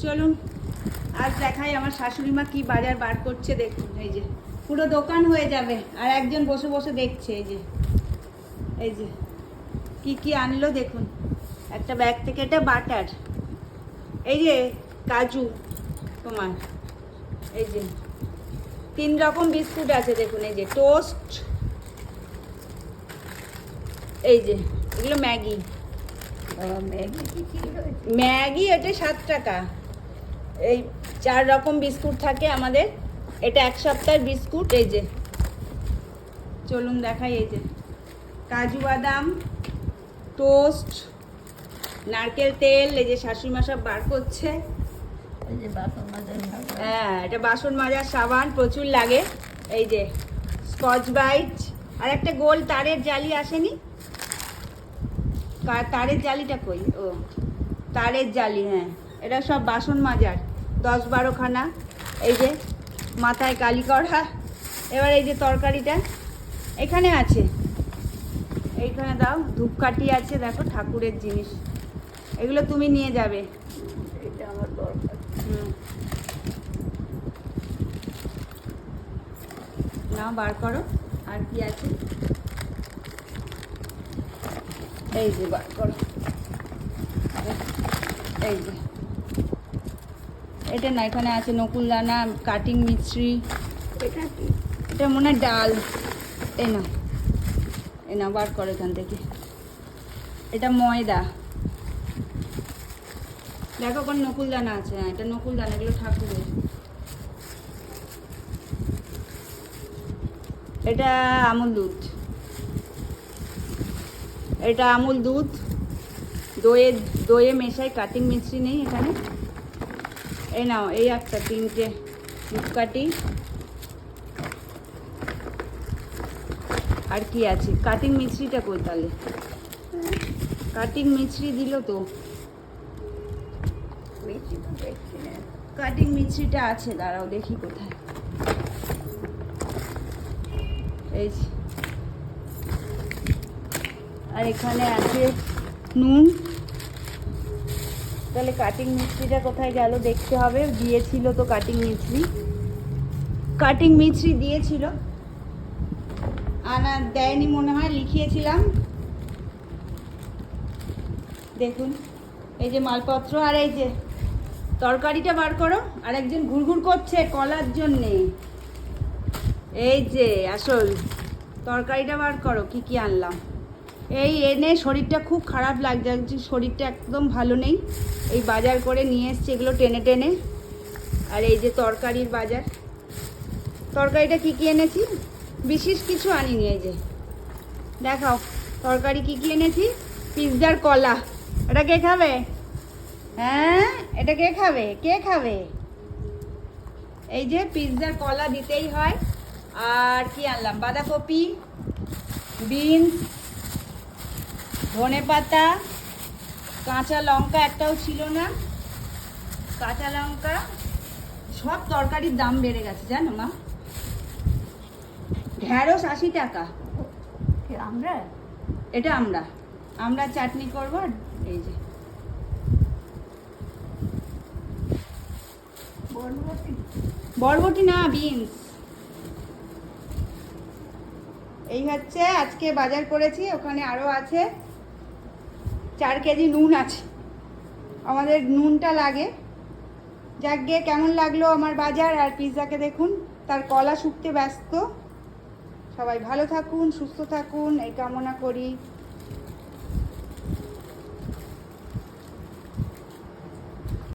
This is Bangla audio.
চলুন আজ দেখাই আমার শাশুড়ি মা কি বাজার বার করছে দেখুন এই যে পুরো দোকান হয়ে যাবে আর একজন বসে বসে দেখছে এই যে এই যে কি কি আনলো দেখুন একটা ব্যাগ থেকে এটা বাটার এই যে কাজু তোমার এই যে তিন রকম বিস্কুট আছে দেখুন এই যে টোস্ট এই যে এগুলো ম্যাগি ম্যাগি এটা সাত টাকা এই চার রকম বিস্কুট থাকে আমাদের। এটা এক সপ্তাহের বিস্কুট এই যে। চলুন দেখাই এই যে। কাজু বাদাম টোস্ট নারকেল তেল এই যে শাশুড়ি মা সব বার করছে। হ্যাঁ এটা বাসন মাজার সাবান প্রচুর লাগে। এই যে স্কচ ব্রাইট আর একটা গোল তারের জালি আসেনি? তারের জালিটা কই? ও তারের জালি হ্যাঁ। এটা সব বাসন মাজার। দশ বারোখানা এই যে মাথায় কালি করা। এবার এই যে তরকারিটা এখানে আছে। এইখানে দাও ধূপকাঠি আছে দেখো ঠাকুরের জিনিস। এগুলো তুমি নিয়ে যাবে। হুম। নাও বার করো। আর কি আছে? এই যে বার করো। এই যে। এটা না, এখানে আছে নকুল দানা কাটিং মিছরি এটা মনে হয় ডাল। এ না এ না, বার করো এখান থেকে। এটা ময়দা। দেখো কোন নকুল দানা আছে হ্যাঁ এটা নকুল দানা এগুলো ঠাকুরের। এটা আমুল দুধ। এটা আমুল দুধ। দইয়ে দইয়ে মেশাই, কাটিং মিষ্টি নেই এখানে। এই নাও, এই একটা, তিনটে ধূপকাঠি আর কি আছে? কাটিং মিছরিটা কই তাহলে? কাটিং মিছরি দিল তো। কাটিং মিছরিটা আছে, দাঁড়াও, দেখি কোথায়। এই আর এখানে আছে নুন। তাহলে কাটিং মিস্ত্রিটা কোথায় গেল দেখতে হবে। দিয়েছিল তো কাটিং মিস্ত্রি কাটিং মিস্ত্রি দিয়েছিল। আনা দেয়নি মনে হয়, লিখিয়েছিলাম। দেখুন, এই যে মালপত্র আর এই যে তরকারিটা বার করো, আর একজন ঘুরঘুর করছে কলার জন্যে। এই যে, আসল, তরকারিটা বার করো, কি কি আনলাম। এই এনে শরীরটা খুব খারাপ লাগছে শরীরটা একদম ভালো নেই। এই বাজার করে নিয়ে এসছে এগুলো টেনে টেনে। আর এই যে তরকারির বাজার। তরকারিটা কি কি এনেছি? বিশেষ কিছু আনিনি এই যে। দেখাও, তরকারি কি কি এনেছি? পিৎজার কলা। এটা কে খাবে? হ্যাঁ এটা কে খাবে? কে খাবে? এই যে পিৎজার কলা দিতেই হয়। আর কি আনলাম? বাঁধাকপি, বিনস ধনে পাতা কাঁচা লঙ্কা একটাও ছিল না। কাঁচা লঙ্কা সব তরকারির দাম বেড়ে গেছে জানো মা? ঢ্যাঁড়স আশি টাকা। আমরা? এটা আমরা। আমরা চাটনি করব এই যে। বরবটি? না বিনস। এই হচ্ছে আজকে বাজার করেছি ওখানে আরও আছে। চার কেজি নুন আছে। আমাদের নুনটা লাগে। যাক গিয়ে কেমন লাগল আমার বাজার আর পিৎজাকে দেখুন? তার কলা শুকতে ব্যস্ত। সবাই ভালো থাকুন, সুস্থ থাকুন, এই কামনা করি।